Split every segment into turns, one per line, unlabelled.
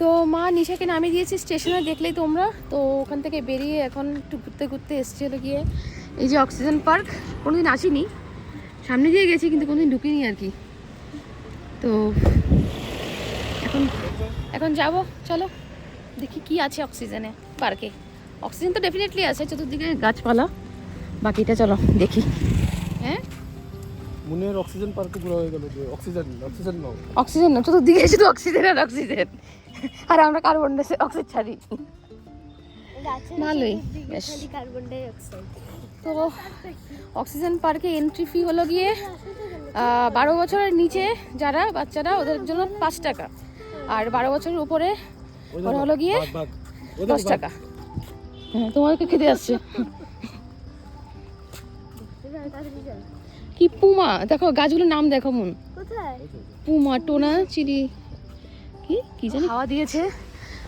তো মা নিশাকে নামিয়ে দিয়েছে স্টেশনে দেখলেই তোমরা। তো ওখান থেকে বেরিয়ে এখন একটু ঘুরতে ঘুরতে এসছে হলো গিয়ে। এই যে অক্সিজেন পার্ক কোনোদিন আসিনি। সামনে দিয়ে গেছি কিন্তু কোনোদিন ঢুকিনি আর কি। তো এখন এখন যাব চলো। দেখি কি আছে অক্সিজেনে পার্কে। অক্সিজেন তো ডেফিনেটলি আছে চতুর্দিকে গাছপালা। বাকিটা চলো দেখি। হ্যাঁ?
মুনের অক্সিজেন পার্কে ঘোরা হয়ে গেল যে অক্সিজেন অক্সিজেন নাও।
অক্সিজেন না চতুর্দিকে শুধু অক্সিজেন আর অক্সিজেন। আর আমরা কার্বন ডাই অক্সাইড ছাড়ি ভালোই বেশ।
কার্বন ডাই অক্সাইড
তো অক্সিজেন পার্কে এন্ট্রি ফি হলো গিয়ে বারো বছরের নিচে যারা বাচ্চারা ওদের জন্য পাঁচ টাকা। আর বারো বছরের উপরে ওরা হলো গিয়ে দশ টাকা। হ্যাঁ তোমাকে খেতে আসছে। কি পুমা? দেখো গাছগুলোর নাম দেখো মন। পুমা টোনা চিলি কি? কি জানি? হাওয়া দিয়েছে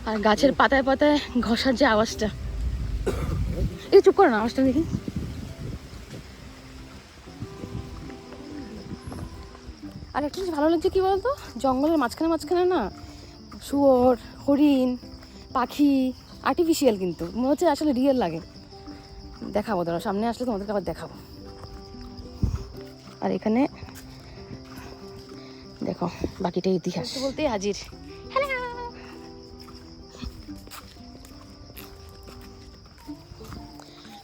আর গাছের পাতায় পাতায় ঘষার যে আওয়াজটা। এই চুপ করো না আওয়াজটা দেখি। আর একটা জিনিস ভালো লাগছে কি বলতো? জঙ্গলের মাঝখানে মাঝখানে না শুয়োর হরিণ পাখি আর্টিফিশিয়াল কিন্তু। মনে হচ্ছে আসলে রিয়েল লাগে। দেখাবো ধরো সামনে আসলে তোমাদেরকে আবার দেখাবো। আর এখানে দেখো বাকিটা ইতিহাস। বলতেই হাজির।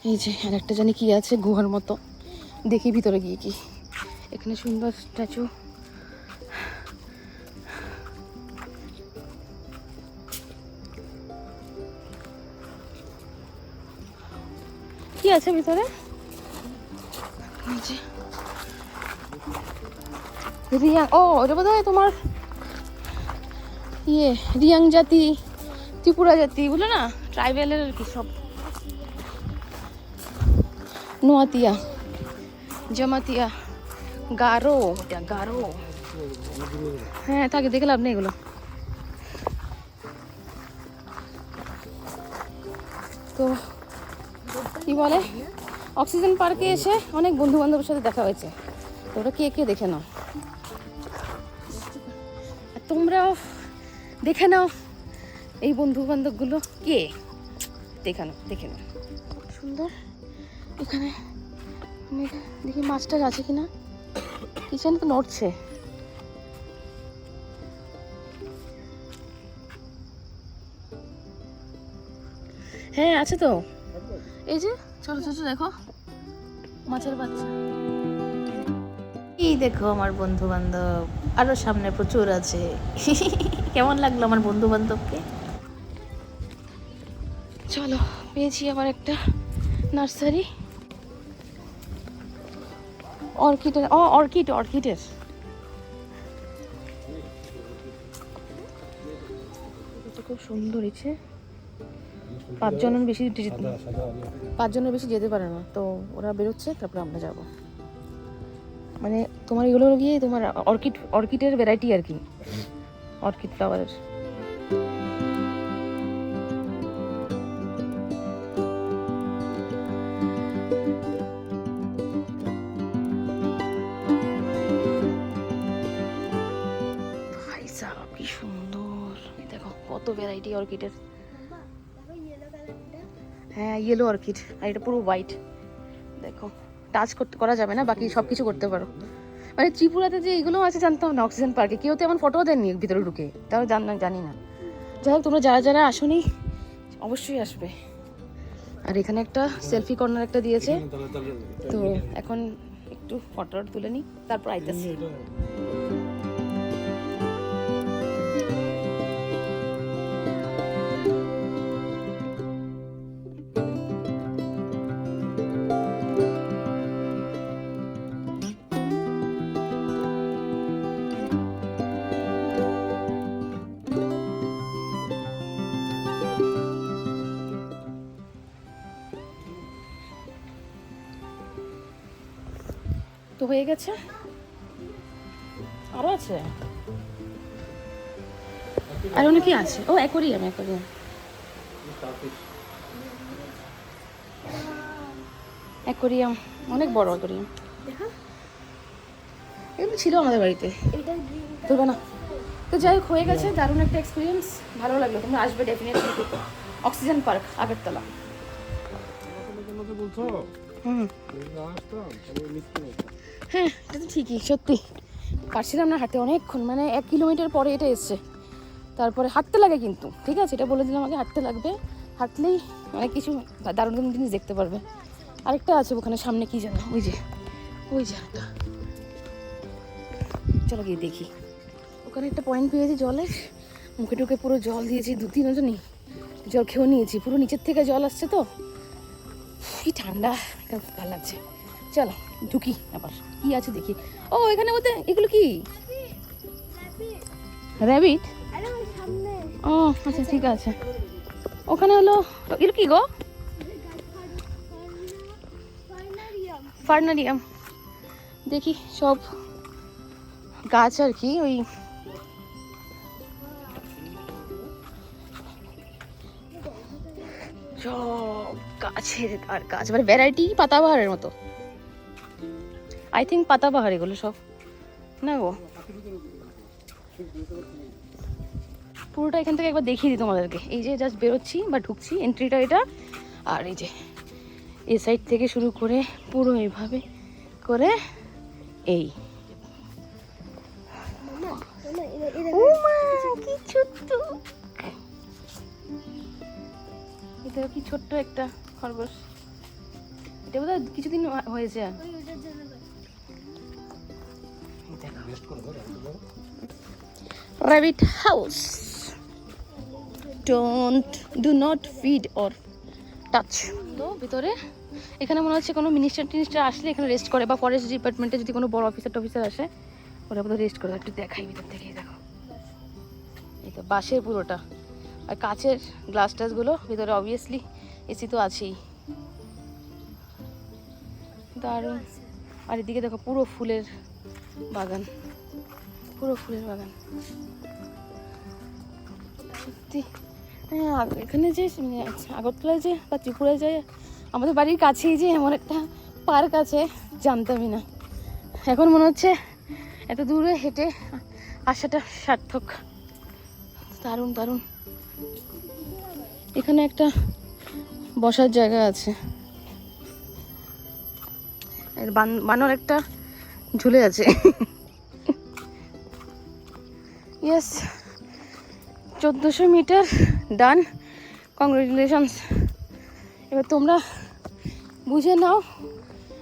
এই যে, আর একটা জানি কি আছে গুহার মতো। দেখি ভিতরে গিয়ে কি। এখানে সুন্দর স্ট্যাচু। কি আছে ভিতরে? রিয়াং, ও, এটা বোধ হয় তোমার ইয়ে রিয়াং জাতি, ত্রিপুরা জাতি, বুঝলো না? ট্রাইবেলের আর কি সব। নোয়াতিয়া জমাতিয়া গারো এটা গারো হ্যাঁ তাকে দেখে লাভ নেই এগুলো। তো, কি বলে? অক্সিজেন পার্কে এসে অনেক বন্ধু বান্ধবের সাথে দেখা হয়েছে। তো কে কে দেখে নাও। আর তোমরাও দেখে নাও এই বন্ধু বান্ধবগুলো কে? দেখে নাও দেখে নাও। সুন্দর। এখানে দেখি মাছটা আছে কিনা। কিচেন তো নড়ছে। হ্যাঁ আছে তো। এই যে ছোট ছোট দেখো মাছের বাচ্চা।
এই দেখো আমার বন্ধু বান্ধব আরও সামনে প্রচুর আছে। কেমন লাগল আমার বন্ধু বান্ধবকে
চলো পেয়েছি আবার একটা নার্সারি। অর্কিডের ও অর্কিড অর্কিডের। এটা খুব সুন্দর ইচ্ছে পাঁচজনের বেশি পাঁচজনের বেশি যেতে পারে না। তো ওরা বেরোচ্ছে তারপরে আমরা যাব। মানে তোমার এগুলো গিয়ে তোমার অর্কিড অর্কিডের ভ্যারাইটি আর কি। অর্কিড ফ্লাওয়ারের কত ভ্যারাইটি অর্কিডের হ্যাঁ ইয়েলো অর্কিড আর এটা পুরো হোয়াইট দেখো টাচ করতে, করা যাবে না, বাকি সব কিছু করতে পারো। মানে ত্রিপুরাতে যে এগুলো আছে, জানতাম না অক্সিজেন পার্কে কেউ তো এমন ফটোও দেননি ভিতরে ঢুকে, তাও জান না জানি না। যাই হোক, তোমরা যারা যারা আসোনি, অবশ্যই আসবে। আর এখানে একটা সেলফি কর্নার একটা দিয়েছে। তো এখন একটু ফটো তুলে নিই, তারপর আইতেছি। হয়ে গেছে? আরও আছে? আর অনেক কি আছে? ও, অ্যাকোরিয়াম অ্যাকোরিয়াম। অ্যাকোরিয়াম, অনেক বড় অ্যাকোরিয়াম। এগুলো ছিল আমাদের বাড়িতে। তুলবে না। তো যাই হোক, হয়ে গেছে, দারুণ একটা এক্সপিরিয়েন্স ভালো লাগল, তোমরা আসবে ডেফিনেটলি অক্সিজেন পার্ক, আগরতলা।
আমাকে।
হ্যাঁ এটা তো ঠিকই, সত্যি। পারছিলাম না হাঁটতে অনেকক্ষণ মানে এক কিলোমিটার পরে এটা এসছে। তারপরে হাঁটতে লাগে কিন্তু, ঠিক আছে? এটা বলে দিলাম আগে, হাঁটতে লাগবে। হাঁটলেই অনেক কিছু দারুণ দারুণ জিনিস দেখতে পারবে। আরেকটা আছে ওখানে, সামনে কি জানো ওই যে ওই যে একটা চলো গিয়ে দেখি। ওখানে একটা পয়েন্ট পেয়েছি জলের মুখে টুকে পুরো জল দিয়েছি দু তিনজনই জল খেয়েও নিয়েছি, পুরো নিচের থেকে জল আসছে তো। কি ঠান্ডা ভালো লাগছে। চলো, ঢুকি আবার। কি আছে দেখি। ও, এখানে বলতে, এগুলো কি? র্যাবিট ও আচ্ছা ঠিক আছে। ওখানে হলো, এগুলো কি গো? ফার্নারিয়াম। দেখি, সব গাছ আর কি, ওই গাছের আর গাছ মানে ভ্যারাইটি পাতাবাহারের মতো। আই থিঙ্ক পাতাবাহার এগুলো সব। না গো। পুরোটা এখান থেকে একবার দেখিয়ে দিই তোমাদেরকে। এই যে জাস্ট বেরোচ্ছি বা ঢুকছি এন্ট্রিটা এটা। আর এই যে এই সাইড থেকে শুরু করে পুরো এইভাবে করে এই। কি ছোট্ট একটা খরগোশ। এটা বোধহয় কিছুদিন হয়েছে। rabbit house don't do not feed or touch তো ভিতরে এখানে মনে হচ্ছে কোনো মিনিস্টার টিনিস্টার আসলে এখানে রেস্ট করে বা ফরেস্ট ডিপার্টমেন্টে যদি কোনো বড় অফিসার টফিসার আসে ওরা বোধহয় রেস্ট করে। একটু দেখাই ভিতর থেকে এই দেখো। এই তো বাঁশের পুরোটা। আর কাচের গ্লাস টাসগুলো ভিতরে অবভিয়াসলি এসি তো আছেই। দারুণ। আর এদিকে দেখো পুরো ফুলের বাগান। পুরো ফুলের বাগান। সত্যি। হ্যাঁ এখানে যে মানে আগরতলায় যে বা ত্রিপুরায় যে আমাদের বাড়ির কাছেই যে এমন একটা পার্ক আছে, জানতামই না। এখন মনে হচ্ছে এত দূরে হেঁটে আসাটা সার্থক। দারুণ দারুণ। এখানে একটা বসার জায়গা আছে। বান- বানর একটা ঝুলে আছে। ইয়েস চোদ্দোশো মিটার, ডান। কংগ্রেচুলেশনস এবার তোমরা বুঝে নাও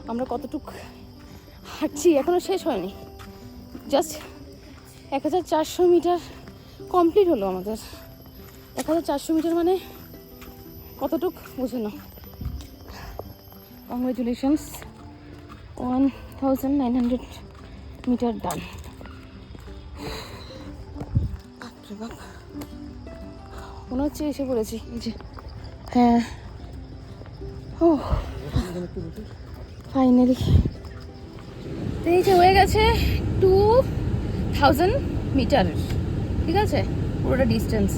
আমরা কতটুক হাঁটছি। এখনও শেষ হয়নি। জাস্ট এক হাজার চারশো মিটার কমপ্লিট হলো আমাদের। এক হাজার চারশো মিটার মানে কতটুক? বুঝে নাও। Congratulations one thousand nine hundred meter done মনে হচ্ছে এসে পড়েছি। যে হ্যাঁ। ও। ফাইনালি এই যে হয়ে গেছে টু থাউজেন্ড মিটার ঠিক আছে? পুরোটা ডিস্টেন্স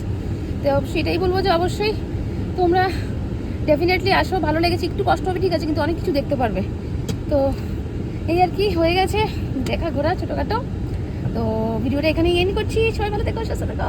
তো সেটাই বলব যে অবশ্যই তোমরা ডেফিনেটলি আসো, ভালো লেগেছে, একটু কষ্ট হবে, ঠিক আছে, কিন্তু অনেক কিছু দেখতে পারবে। তো এই আর কি, হয়ে গেছে, দেখা ঘোরা ছোটোখাটো। তো ভিডিওটা এখানেই এন্ড করছি, সবাই ভালো থেকো, সুস্থ টাটা।